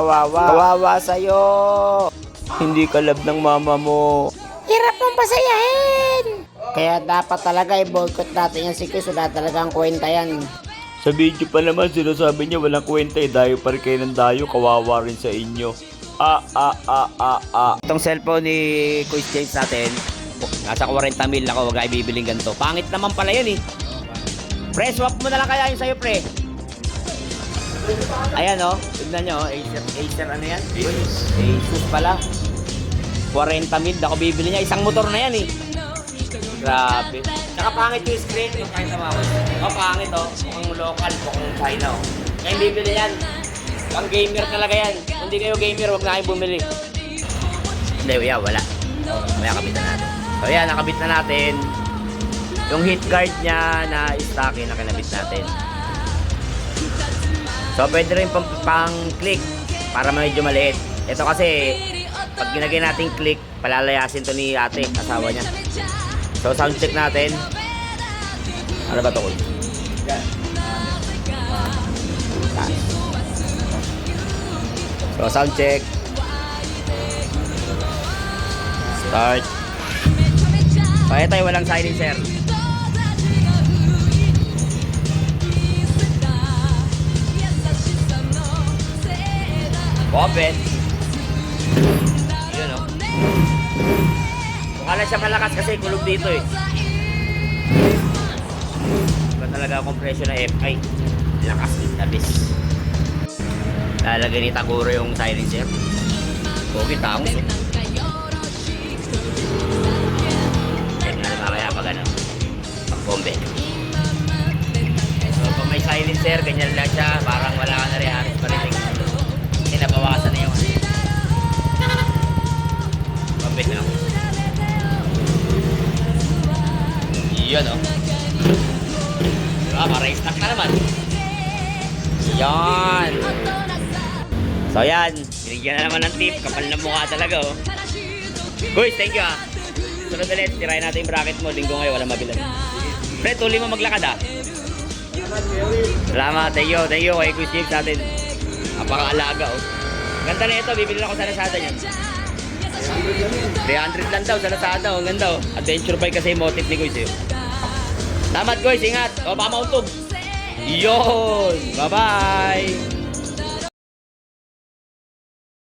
Kawawa. Kawawa sa'yo. Hindi ka love ng mama mo. Hirap mong pasayahin. Kaya dapat talaga i-boycott natin yan si Chris. Wala talagang kwenta yan. Sa video pa naman, sinasabi niya walang kwenta eh. Dayo pa rin kayo ng dayo. Kawawa rin sa inyo. Ah, ah, ah, ah, ah. Itong cellphone ni Quiz James natin, nasa 40 mil ako, wag ay bibiling ganito. Pangit naman pala yun eh. Pre, swap mo na lang kaya yun sa'yo, pre. Ayan oh, tignan nyo, oh, Acer, Acer ano yan? Asus pala. 40 mil, ako bibili niya. Isang motor na yan eh. Grabe. Tsaka pangit yung screen. Yung kahit naman ako. Oh, pangit oh. Mukhang local, mukhang China oh. Ngayon bibili yan. Pang gamer talaga yan. Hindi kayo gamer, huwag na kayong bumili. Hindi, yeah, wala. Maya kabitan natin. So yan, nakabit na natin. Yung hit guard niya na stocky na kinabit natin. So pwede rin pang, pang click para medyo maliit. Ito kasi, pag ginagay natin click, palalayasin to ni ate, asawa niya. So sound check natin. Ano ba to? So sound check. Start. Kaya tayo walang silencer. Open. Yun oh. Mukha lang siya malakas kasi kulog dito eh. Iba talaga compression na FI. Lakas din tabis. Lalagay ni Taguro yung silencer. Pogi taong. Check na mamaya pag ano. Pag bombe. So pag may silencer, ganyan lang siya. Parang Yun oh. Diba? Para stock na naman. Yan. So yan, binigyan na naman ng tip. Kapal na mukha talaga oh. Guys, thank you ah. Sunod ulit, tirahin natin yung bracket mo. Linggo ngayon, wala mabilan. Pre, tuloy mo maglakad ah. Salamat, thank you, thank you kay Quiz James natin. Napaka-alaga oh. Ganda na ito, bibili ako sa Lazada niyan. 300 lang daw sa Lazada, oh. Ang ganda oh. Adventure bike kasi yung motif ni eh. Salamat guys, ingat. O, baka mauntog. Bye-bye!